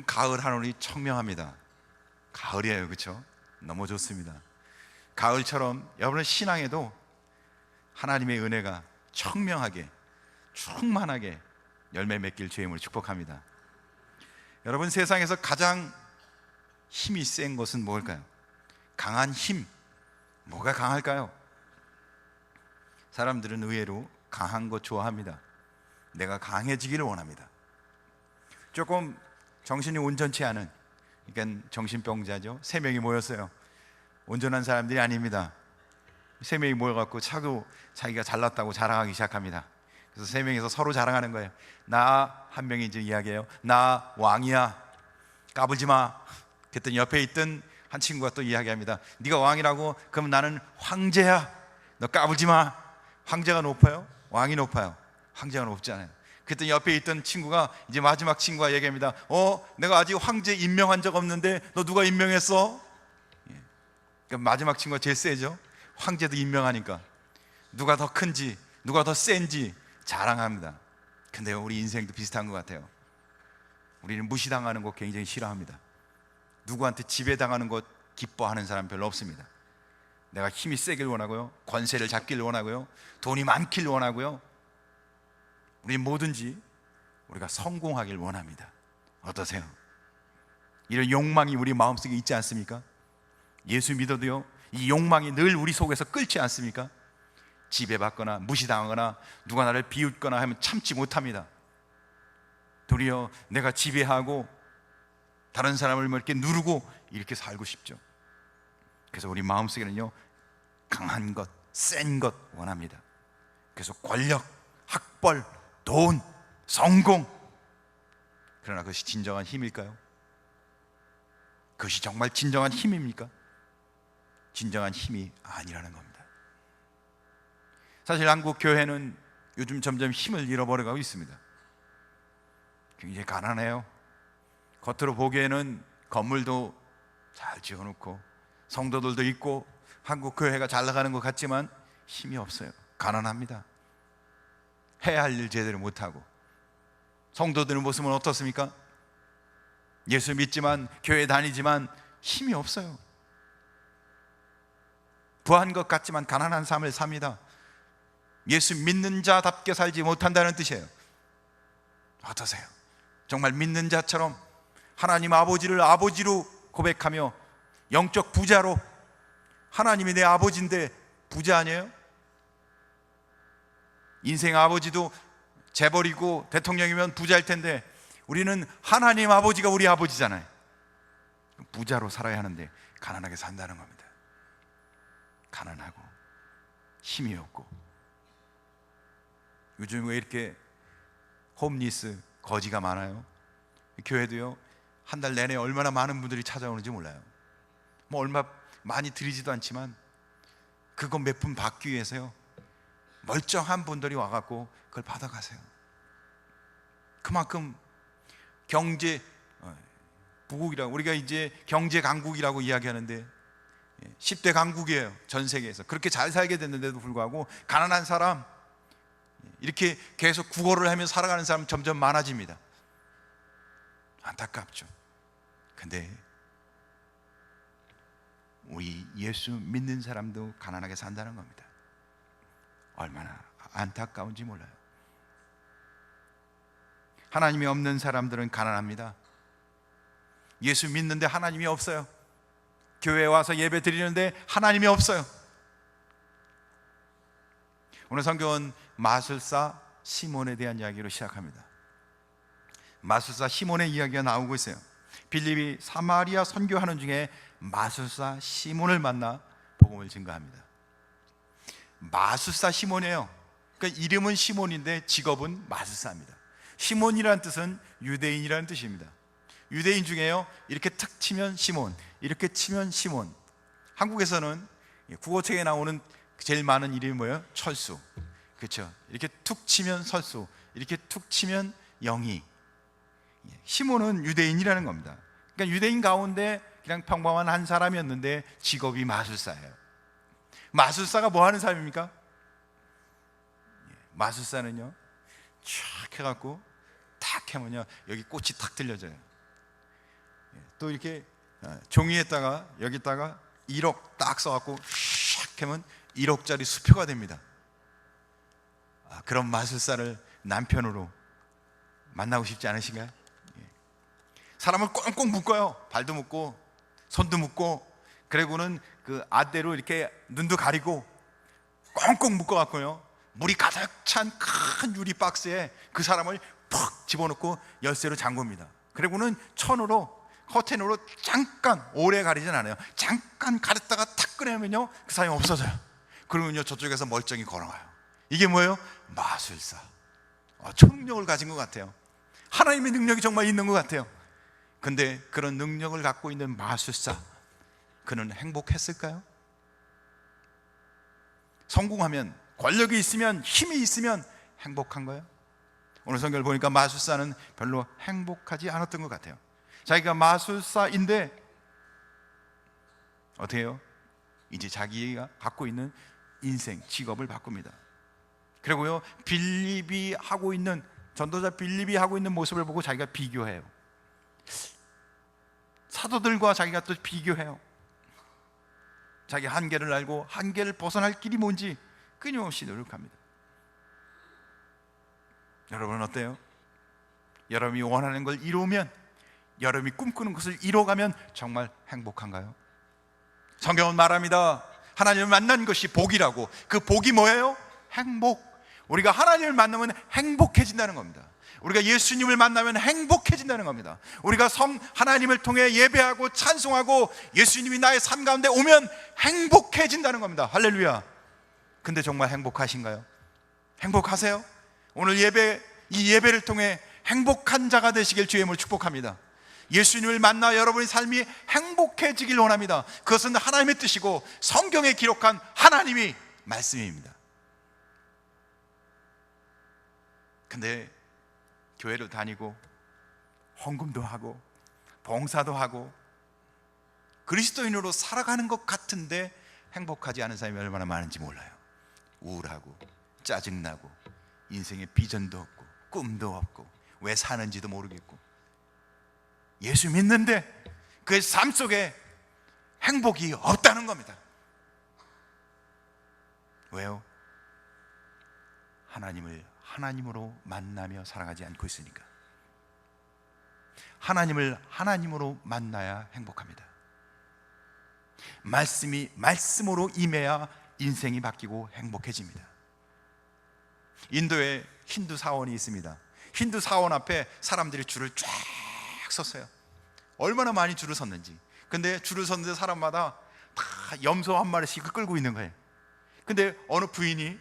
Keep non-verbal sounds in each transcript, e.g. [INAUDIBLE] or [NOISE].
요즘 가을 하늘이 청명합니다. 가을이에요, 그렇죠? 너무 좋습니다. 가을처럼 여러분의 신앙에도 하나님의 은혜가 청명하게 충만하게 열매 맺길 주임을 축복합니다. 여러분 세상에서 가장 힘이 센 것은 뭘까요? 강한 힘. 뭐가 강할까요? 사람들은 의외로 강한 것 좋아합니다. 내가 강해지기를 원합니다. 조금 정신이 온전치 않은 그러니까 정신병자죠. 세 명이 모였어요. 온전한 사람들이 아닙니다. 세 명이 모여갖고 차고 자기가 잘났다고 자랑하기 시작합니다. 그래서 세 명이서 서로 자랑하는 거예요. 나 한 명이 이제 이야기해요. 나 왕이야. 까불지 마. 그랬더니 옆에 있던 한 친구가 또 이야기합니다. 네가 왕이라고? 그럼 나는 황제야. 너 까불지 마. 황제가 높아요? 왕이 높아요? 황제가 높잖아요. 그랬더니 옆에 있던 친구가 이제 마지막 친구가 얘기합니다. 어, 내가 아직 황제 임명한 적 없는데 너 누가 임명했어? 예. 그러니까 마지막 친구가 제일 세죠. 황제도 임명하니까 누가 더 큰지, 누가 더 센지 자랑합니다. 근데 우리 인생도 비슷한 것 같아요. 우리는 무시당하는 거 굉장히 싫어합니다. 누구한테 지배당하는 것 기뻐하는 사람 별로 없습니다. 내가 힘이 세길 원하고요. 권세를 잡길 원하고요. 돈이 많길 원하고요. 우리 뭐든지 우리가 성공하길 원합니다. 어떠세요? 이런 욕망이 우리 마음속에 있지 않습니까? 예수 믿어도요. 이 욕망이 늘 우리 속에서 끓지 않습니까? 지배받거나 무시당하거나 누가 나를 비웃거나 하면 참지 못합니다. 도리어 내가 지배하고 다른 사람을 뭐 이렇게 누르고 이렇게 살고 싶죠. 그래서 우리 마음속에는요 강한 것, 센 것 원합니다. 그래서 권력, 학벌, 돈, 성공. 그러나 그것이 진정한 힘일까요? 그것이 정말 진정한 힘입니까? 진정한 힘이 아니라는 겁니다. 사실 한국 교회는 요즘 점점 힘을 잃어버려가고 있습니다. 굉장히 가난해요. 겉으로 보기에는 건물도 잘 지어놓고 성도들도 있고 한국 교회가 잘 나가는 것 같지만 힘이 없어요. 가난합니다. 해야 할 일 제대로 못하고 성도들의 모습은 어떻습니까? 예수 믿지만 교회 다니지만 힘이 없어요. 부한 것 같지만 가난한 삶을 삽니다. 예수 믿는 자답게 살지 못한다는 뜻이에요. 어떠세요? 정말 믿는 자처럼 하나님 아버지를 아버지로 고백하며 영적 부자로 하나님이 내 아버지인데 부자 아니에요? 인생 아버지도 재벌이고 대통령이면 부자일 텐데 우리는 하나님 아버지가 우리 아버지잖아요. 부자로 살아야 하는데 가난하게 산다는 겁니다. 가난하고 힘이 없고 요즘 왜 이렇게 홈리스 거지가 많아요? 교회도요 한 달 내내 얼마나 많은 분들이 찾아오는지 몰라요. 뭐 얼마 많이 드리지도 않지만 그거 몇 푼 받기 위해서요 멀쩡한 분들이 와갖고 그걸 받아가세요. 그만큼 경제 어, 부국이라고 우리가 이제 경제 강국이라고 이야기하는데 10대 강국이에요 전 세계에서 그렇게 잘 살게 됐는데도 불구하고 가난한 사람 이렇게 계속 구걸을 하며 살아가는 사람 점점 많아집니다. 안타깝죠. 근데 우리 예수 믿는 사람도 가난하게 산다는 겁니다. 얼마나 안타까운지 몰라요. 하나님이 없는 사람들은 가난합니다. 예수 믿는데 하나님이 없어요. 교회에 와서 예배 드리는데 하나님이 없어요. 오늘 성경은 마술사 시몬에 대한 이야기로 시작합니다. 마술사 시몬의 이야기가 나오고 있어요. 빌립이 사마리아 선교하는 중에 마술사 시몬을 만나 복음을 증거합니다. 마술사 시몬이에요. 그러니까 이름은 시몬인데 직업은 마술사입니다. 시몬이라는 뜻은 유대인이라는 뜻입니다. 유대인 중에요 이렇게 탁 치면 시몬, 이렇게 치면 시몬. 한국에서는 국어책에 나오는 제일 많은 이름이 뭐예요? 철수. 그렇죠. 이렇게 툭 치면 설수, 이렇게 툭 치면 영희. 시몬은 유대인이라는 겁니다. 그러니까 유대인 가운데 그냥 평범한 한 사람이었는데 직업이 마술사예요. 마술사가 뭐 하는 사람입니까? 마술사는요, 촥 해갖고 탁 하면요, 여기 꽃이 탁 들려져요. 또 이렇게 어, 종이에다가 여기다가 1억 딱 써갖고 샥 하면 1억짜리 수표가 됩니다. 아, 그런 마술사를 남편으로 만나고 싶지 않으신가요? 예. 사람을 꽁꽁 묶어요. 발도 묶고 손도 묶고 그리고는 그 아대로 이렇게 눈도 가리고 꽁꽁 묶어갖고요. 물이 가득 찬 큰 유리 박스에 그 사람을 푹 집어넣고 열쇠로 잠굽니다. 그리고는 천으로 커튼으로 잠깐 오래 가리진 않아요. 잠깐 가렸다가 탁 꺼내면요 그 사람이 없어져요. 그러면요 저쪽에서 멀쩡히 걸어가요. 이게 뭐예요? 마술사. 어, 초능력을 가진 것 같아요. 하나님의 능력이 정말 있는 것 같아요. 근데 그런 능력을 갖고 있는 마술사, 그는 행복했을까요? 성공하면, 권력이 있으면, 힘이 있으면 행복한가요? 오늘 성경을 보니까 마술사는 별로 행복하지 않았던 것 같아요. 자기가 마술사인데, 해요? 이제 자기가 갖고 있는 인생, 직업을 바꿉니다. 그리고요, 빌립이 하고 있는 전도자 빌립이 하고 있는 모습을 보고 자기가 비교해요. 사도들과 자기가 또 비교해요. 자기 한계를 알고 한계를 벗어날 길이 뭔지 끊임없이 노력합니다. 여러분은 어때요? 여러분이 원하는 걸 이루면 여러분이 꿈꾸는 것을 이뤄가면 정말 행복한가요? 성경은 말합니다. 하나님을 만난 것이 복이라고. 그 복이 뭐예요? 행복. 우리가 하나님을 만나면 행복해진다는 겁니다. 우리가 예수님을 만나면 행복해진다는 겁니다. 우리가 성 하나님을 통해 예배하고 찬송하고 예수님이 나의 삶 가운데 오면 행복해진다는 겁니다. 할렐루야. 근데 정말 행복하신가요? 행복하세요? 오늘 예배 이 예배를 통해 행복한 자가 되시길 주임을 축복합니다. 예수님을 만나 여러분의 삶이 행복해지길 원합니다. 그것은 하나님의 뜻이고 성경에 기록한 하나님이 말씀입니다. 근데 교회를 다니고 헌금도 하고 봉사도 하고 그리스도인으로 살아가는 것 같은데 행복하지 않은 사람이 얼마나 많은지 몰라요. 우울하고 짜증나고 인생에 비전도 없고 꿈도 없고 왜 사는지도 모르겠고 예수 믿는데 그 삶 속에 행복이 없다는 겁니다. 왜요? 하나님을 하나님으로 만나며 살아가지 않고 있으니까. 하나님을 하나님으로 만나야 행복합니다. 말씀이 말씀으로 임해야 인생이 바뀌고 행복해집니다. 인도에 힌두 사원이 있습니다. 힌두 사원 앞에 사람들이 줄을 쫙 섰어요. 얼마나 많이 줄을 섰는지. 근데 줄을 섰는데 사람마다 다 염소 한 마리씩 끌고 있는 거예요. 근데 어느 부인이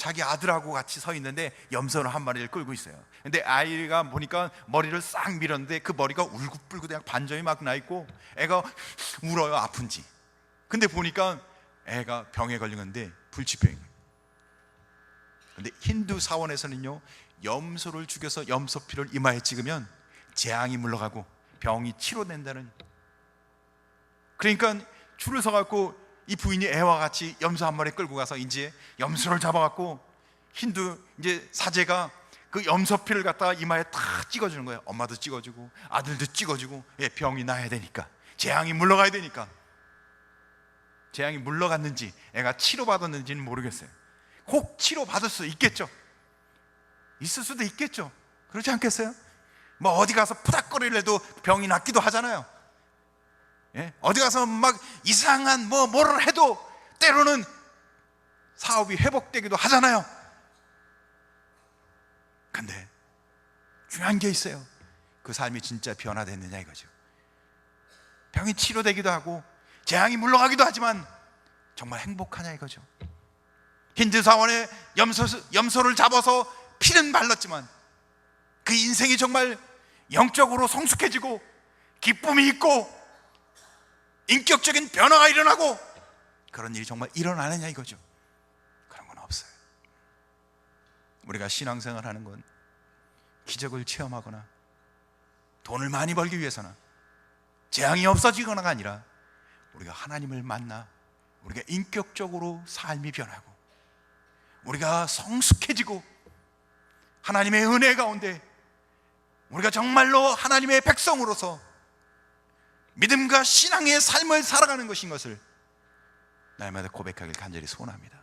자기 아들하고 같이 서 있는데 염소를 한 마리를 끌고 있어요. 근데 아이가 보니까 머리를 싹 밀었는데 그 머리가 울긋불긋 그냥 반점이 막 나 있고 애가 [LAUGHS] 울어요 아픈지. 근데 보니까 애가 병에 걸린 건데 불치병. 근데 힌두 사원에서는요 염소를 죽여서 염소 피를 이마에 찍으면 재앙이 물러가고 병이 치료된다는. 그러니까 줄을 서갖고 이 부인이 애와 같이 염소 한 마리 끌고 가서 이제 염소를 잡아갖고 힌두 이제 사제가 그 염소피를 갖다가 이마에 탁 찍어주는 거예요. 엄마도 찍어주고 아들도 찍어주고 예, 병이 나야 되니까 재앙이 물러가야 되니까 재앙이 물러갔는지 애가 치료받았는지는 모르겠어요. 혹 치료받을 수 있겠죠. 있을 수도 있겠죠. 그렇지 않겠어요? 뭐 어디 가서 푸닥거리려도 병이 낫기도 하잖아요. 예? 어디 가서 막 이상한 뭐 뭐를 해도 때로는 사업이 회복되기도 하잖아요. 근데 중요한 게 있어요. 그 삶이 진짜 변화됐느냐 이거죠. 병이 치료되기도 하고 재앙이 물러가기도 하지만 정말 행복하냐 이거죠. 힌두 사원의 염소, 염소를 잡아서 피는 발랐지만 그 인생이 정말 영적으로 성숙해지고 기쁨이 있고 인격적인 변화가 일어나고 그런 일이 정말 일어나느냐 이거죠. 그런 건 없어요. 우리가 신앙생활 하는 건 기적을 체험하거나 돈을 많이 벌기 위해서나 재앙이 없어지거나가 아니라 우리가 하나님을 만나 우리가 인격적으로 삶이 변하고 우리가 성숙해지고 하나님의 은혜 가운데 우리가 정말로 하나님의 백성으로서 믿음과 신앙의 삶을 살아가는 것인 것을 날마다 고백하길 간절히 소원합니다.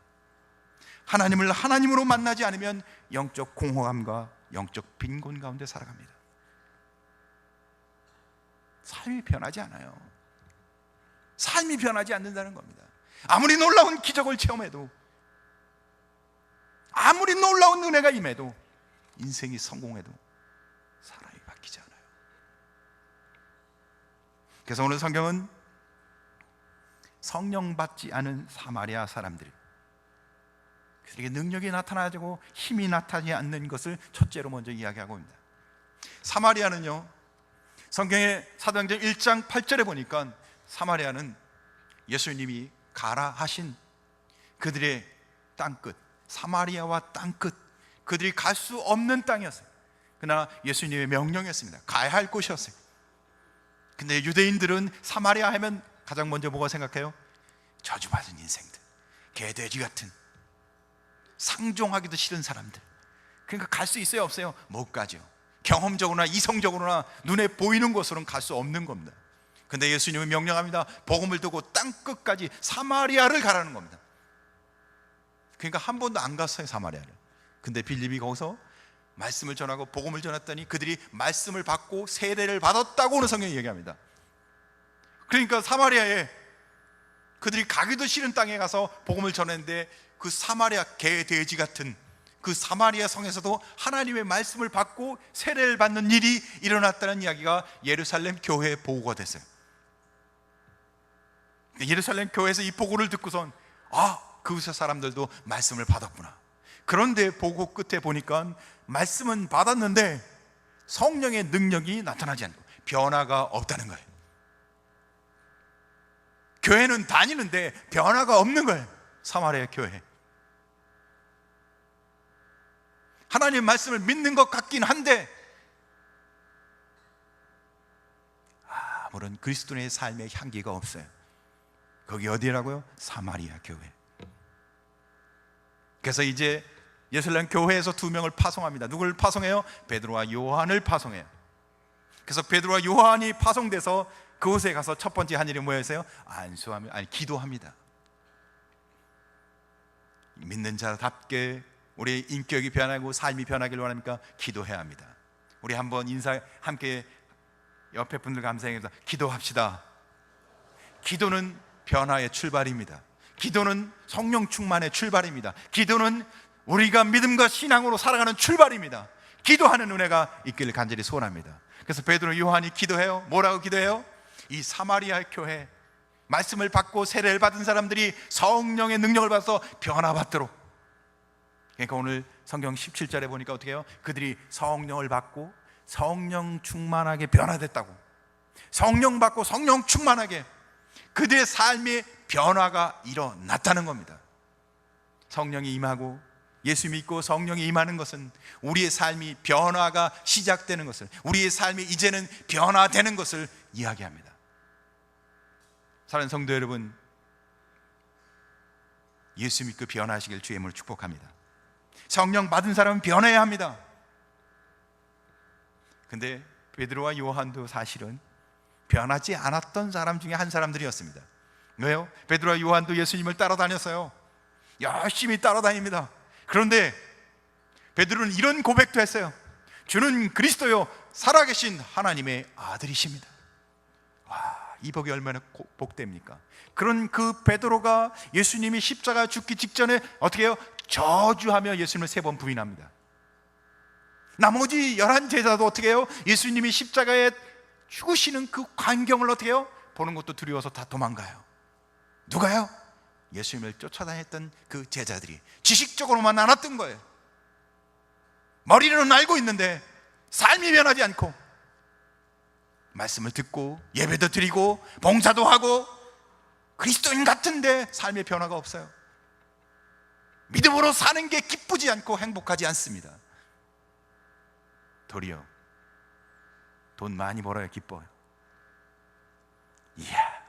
하나님을 하나님으로 만나지 않으면 영적 공허함과 영적 빈곤 가운데 살아갑니다. 삶이 변하지 않아요. 삶이 변하지 않는다는 겁니다. 아무리 놀라운 기적을 체험해도 아무리 놀라운 은혜가 임해도 인생이 성공해도 사람이 바뀌지 않아요. 그래서 오늘 성경은 성령 받지 않은 사마리아 사람들 그들에게 능력이 나타나고 힘이 나타나지 않는 것을 첫째로 먼저 이야기하고 있습니다. 사마리아는요. 성경의 사도행전 1장 8절에 보니까 사마리아는 예수님이 가라 하신 그들의 땅끝 사마리아와 땅끝 그들이 갈 수 없는 땅이었어요. 그러나 예수님의 명령이었습니다. 가야 할 곳이었어요. 근데 유대인들은 사마리아 하면 가장 먼저 뭐가 생각해요? 저주받은 인생들, 개돼지 같은 상종하기도 싫은 사람들. 그러니까 갈 수 있어요, 없어요? 못 가죠. 경험적으로나 이성적으로나 눈에 보이는 곳으로는 갈 수 없는 겁니다. 근데 예수님은 명령합니다. 복음을 두고 땅 끝까지 사마리아를 가라는 겁니다. 그러니까 한 번도 안 갔어요, 사마리아를. 근데 빌립이 거기서 말씀을 전하고 복음을 전했더니 그들이 말씀을 받고 세례를 받았다고 오늘 성경이 얘기합니다. 그러니까 사마리아에 그들이 가기도 싫은 땅에 가서 복음을 전했는데 그 사마리아 개 돼지 같은 그 사마리아 성에서도 하나님의 말씀을 받고 세례를 받는 일이 일어났다는 이야기가 예루살렘 교회에 보고가 됐어요. 예루살렘 교회에서 이 보고를 듣고선 아, 그곳의 사람들도 말씀을 받았구나. 그런데 보고 끝에 보니까 말씀은 받았는데 성령의 능력이 나타나지 않고 변화가 없다는 거예요. 교회는 다니는데 변화가 없는 거예요. 사마리아 교회. 하나님 말씀을 믿는 것 같긴 한데 아무런 그리스도의 삶의 향기가 없어요. 거기 어디라고요? 사마리아 교회. 그래서 이제 예술렘 교회에서 두 명을 파송합니다. 누구를 파송해요? 베드로와 요한을 파송해요. 그래서 베드로와 요한이 파송돼서 그곳에 가서 첫 번째 한 일이 뭐였어요? 안수하며 아니 기도합니다. 믿는 자답게 우리 인격이 변하고 삶이 변하기를 원합니까? 기도해야 합니다. 우리 한번 인사 함께 옆에 분들 감사해서 기도합시다. 기도는 변화의 출발입니다. 기도는 성령 충만의 출발입니다. 기도는 우리가 믿음과 신앙으로 살아가는 출발입니다. 기도하는 은혜가 있기를 간절히 소원합니다. 그래서 베드로 요한이 기도해요. 뭐라고 기도해요? 이 사마리아 교회 말씀을 받고 세례를 받은 사람들이 성령의 능력을 받아서 변화받도록 그러니까 오늘 성경 17절에 보니까 어떻게 해요? 그들이 성령을 받고 성령 충만하게 변화됐다고 성령 받고 성령 충만하게 그들의 삶의 변화가 일어났다는 겁니다 성령이 임하고 예수 믿고 성령이 임하는 것은 우리의 삶이 변화가 시작되는 것을 우리의 삶이 이제는 변화되는 것을 이야기합니다. 사랑하는 성도 여러분 예수 믿고 변화하시길 주의 이름으로 축복합니다. 성령 받은 사람은 변해야 합니다. 근데 베드로와 요한도 사실은 변하지 않았던 사람 중에 한 사람들이었습니다. 왜요? 베드로와 요한도 예수님을 따라다녔어요. 열심히 따라다닙니다 그런데 베드로는 이런 고백도 했어요 주는 그리스도요 살아계신 하나님의 아들이십니다 와, 이 복이 얼마나 고- 복됩니까? 그런 그 베드로가 예수님이 십자가 죽기 직전에 어떻게 해요? 저주하며 예수님을 세 번 부인합니다. 나머지 열한 제자도 어떻게 해요? 예수님이 십자가에 죽으시는 그 광경을 어떻게 해요? 보는 것도 두려워서 다 도망가요. 누가요? 예수님을 쫓아다녔던 그 제자들이 지식적으로만 알았던 거예요. 머리로는 알고 있는데 삶이 변하지 않고 말씀을 듣고 예배도 드리고 봉사도 하고 그리스도인 같은데 삶의 변화가 없어요. 믿음으로 사는 게 기쁘지 않고 행복하지 않습니다. 도리어 돈 많이 벌어야 기뻐요. 이야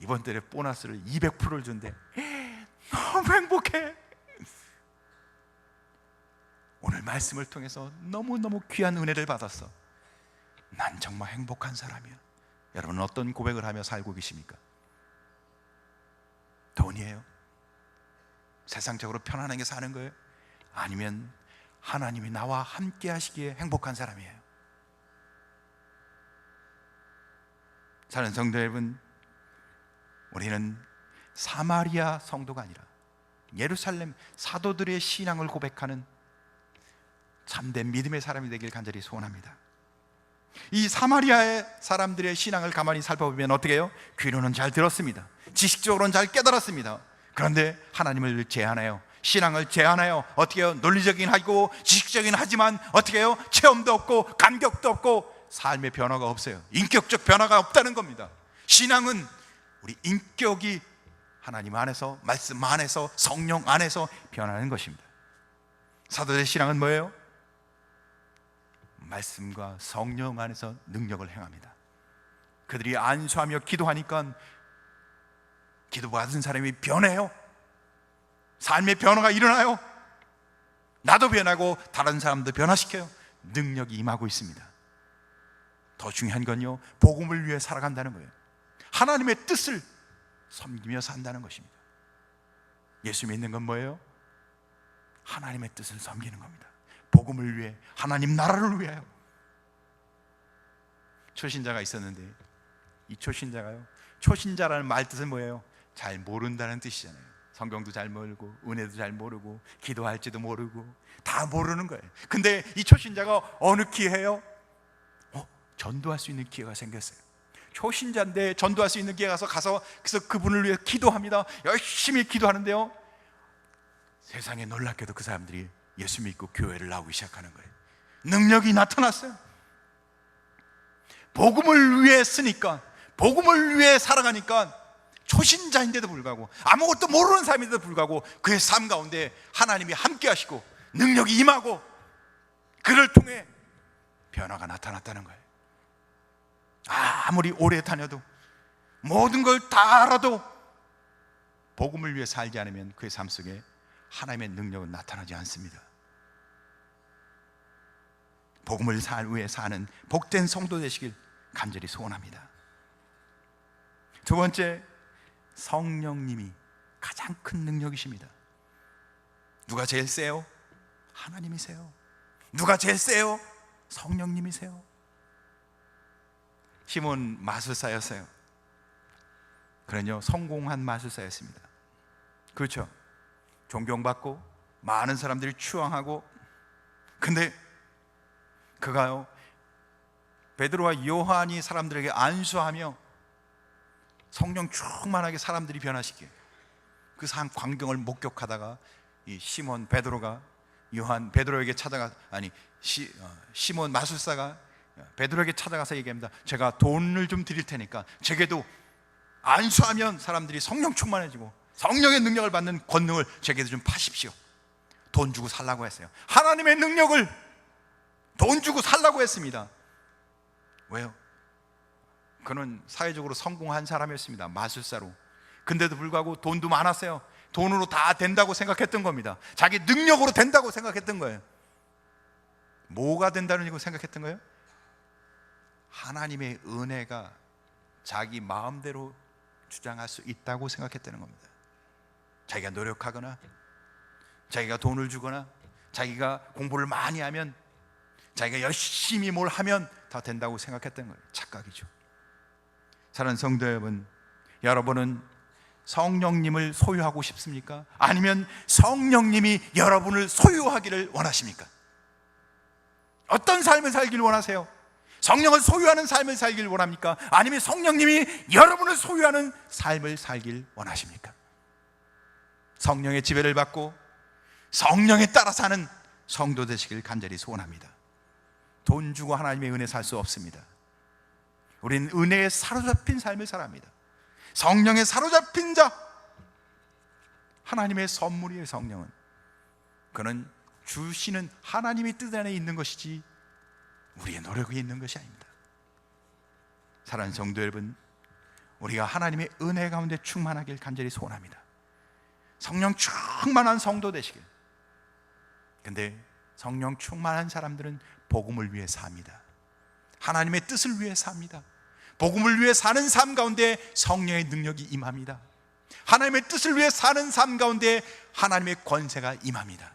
이번 달에 보너스를 200%를 준대. [LAUGHS] 너무 행복해. 오늘 말씀을 통해서 너무너무 귀한 은혜를 받았어. 난 정말 행복한 사람이야. 여러분은 어떤 고백을 하며 살고 계십니까? 돈이에요? 세상적으로 편안하게 사는 거예요? 아니면 하나님이 나와 함께 하시기에 행복한 사람이에요? 사는 성도 여러분, 우리는 사마리아 성도가 아니라 예루살렘 사도들의 신앙을 고백하는 참된 믿음의 사람이 되길 간절히 소원합니다. 이 사마리아의 사람들의 신앙을 가만히 살펴보면 어떻게 해요? 귀로는 잘 들었습니다. 지식적으로는 잘 깨달았습니다. 그런데 하나님을 제한해요. 신앙을 제한해요. 어떻게 해요? 논리적인 하고 지식적인 하지만 어떻게 해요? 체험도 없고 감격도 없고 삶의 변화가 없어요. 인격적 변화가 없다는 겁니다. 신앙은 우리 인격이 하나님 안에서 말씀 안에서 성령 안에서 변하는 것입니다. 사도의 신앙은 뭐예요? 말씀과 성령 안에서 능력을 행합니다. 그들이 안수하며 기도하니까 기도받은 사람이 변해요. 삶의 변화가 일어나요. 나도 변하고 다른 사람도 변화시켜요. 능력이 임하고 있습니다. 더 중요한 건요, 복음을 위해 살아간다는 거예요. 하나님의 뜻을 섬기며 산다는 것입니다. 예수 믿는 건 뭐예요? 하나님의 뜻을 섬기는 겁니다. 복음을 위해 하나님 나라를 위하여 초신자가 있었는데 이 초신자가요 초신자라는 말 뜻은 뭐예요? 잘 모른다는 뜻이잖아요 성경도 잘 모르고 은혜도 잘 모르고 기도할지도 모르고 다 모르는 거예요 근데 이 초신자가 어느 기회에요? 어, 전도할 수 있는 기회가 생겼어요 초신자인데 전도할 수 있는 기회가 가서 가서 그래서 그분을 위해 기도합니다 열심히 기도하는데요 세상에 놀랍게도 그 사람들이 예수 믿고 교회를 나오기 시작하는 거예요. 능력이 나타났어요. 복음을 위해 쓰니까, 복음을 위해 살아가니까 초신자인데도 불구하고 아무것도 모르는 사람인데도 불구하고 그의 삶 가운데 하나님이 함께 하시고 능력이 임하고 그를 통해 변화가 나타났다는 거예요. 아무리 오래 다녀도 모든 걸 다 알아도 복음을 위해 살지 않으면 그의 삶 속에 하나님의 능력은 나타나지 않습니다. 복음을 살 위해 사는 복된 성도 되시길 간절히 소원합니다. 두 번째, 성령님이 가장 큰 능력이십니다. 누가 제일 세요? 하나님이세요. 누가 제일 세요? 성령님이세요. 시몬 마술사였어요. 그러요 성공한 마술사였습니다. 그렇죠. 존경받고 많은 사람들이 추앙하고 근데 그가요 베드로와 요한이 사람들에게 안수하며 성령 충만하게 사람들이 변화시키게 그 상 광경을 목격하다가 이 시몬 베드로가 요한 베드로에게 찾아가 아니 시, 어, 시몬 마술사가 베드로에게 찾아가서 얘기합니다. 제가 돈을 좀 드릴 테니까 제게도 안수하면 사람들이 성령 충만해지고 성령의 능력을 받는 권능을 제게도 좀 파십시오. 돈 주고 살라고 했어요. 하나님의 능력을 돈 주고 살라고 했습니다. 왜요? 그는 사회적으로 성공한 사람이었습니다. 마술사로. 근데도 불구하고 돈도 많았어요. 돈으로 다 된다고 생각했던 겁니다. 자기 능력으로 된다고 생각했던 거예요. 뭐가 된다는 거 생각했던 거예요? 하나님의 은혜가 자기 마음대로 주장할 수 있다고 생각했다는 겁니다. 자기가 노력하거나 자기가 돈을 주거나 자기가 공부를 많이 하면 자기가 열심히 뭘 하면 다 된다고 생각했던 거예요. 착각이죠. 사랑하는 성도 여러분, 여러분은 성령님을 소유하고 싶습니까? 아니면 성령님이 여러분을 소유하기를 원하십니까? 어떤 삶을 살기를 원하세요? 성령을 소유하는 삶을 살기를 원합니까? 아니면 성령님이 여러분을 소유하는 삶을 살길 원하십니까? 성령의 지배를 받고 성령에 따라 사는 성도 되시길 간절히 소원합니다. 돈 주고 하나님의 은혜 살 수 없습니다. 우리는 은혜에 사로잡힌 삶을 살합니다. 성령에 사로잡힌 자, 하나님의 선물이에요, 성령은. 그는 주시는 하나님의 뜻 안에 있는 것이지 우리의 노력이 있는 것이 아닙니다. 사랑하는 성도 여러분, 우리가 하나님의 은혜 가운데 충만하길 간절히 소원합니다. 성령 충만한 성도 되시길. 근데 성령 충만한 사람들은 복음을 위해 삽니다. 하나님의 뜻을 위해 삽니다. 복음을 위해 사는 삶 가운데 성령의 능력이 임합니다. 하나님의 뜻을 위해 사는 삶 가운데 하나님의 권세가 임합니다.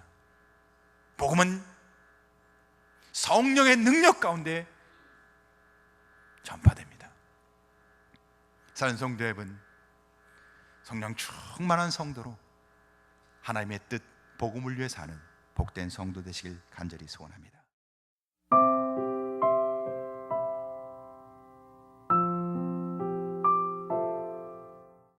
복음은 성령의 능력 가운데 전파됩니다. 사는 성도 여러분, 성령 충만한 성도로 하나님의 뜻, 복음을 위해 사는 복된 성도 되시길 간절히 소원합니다.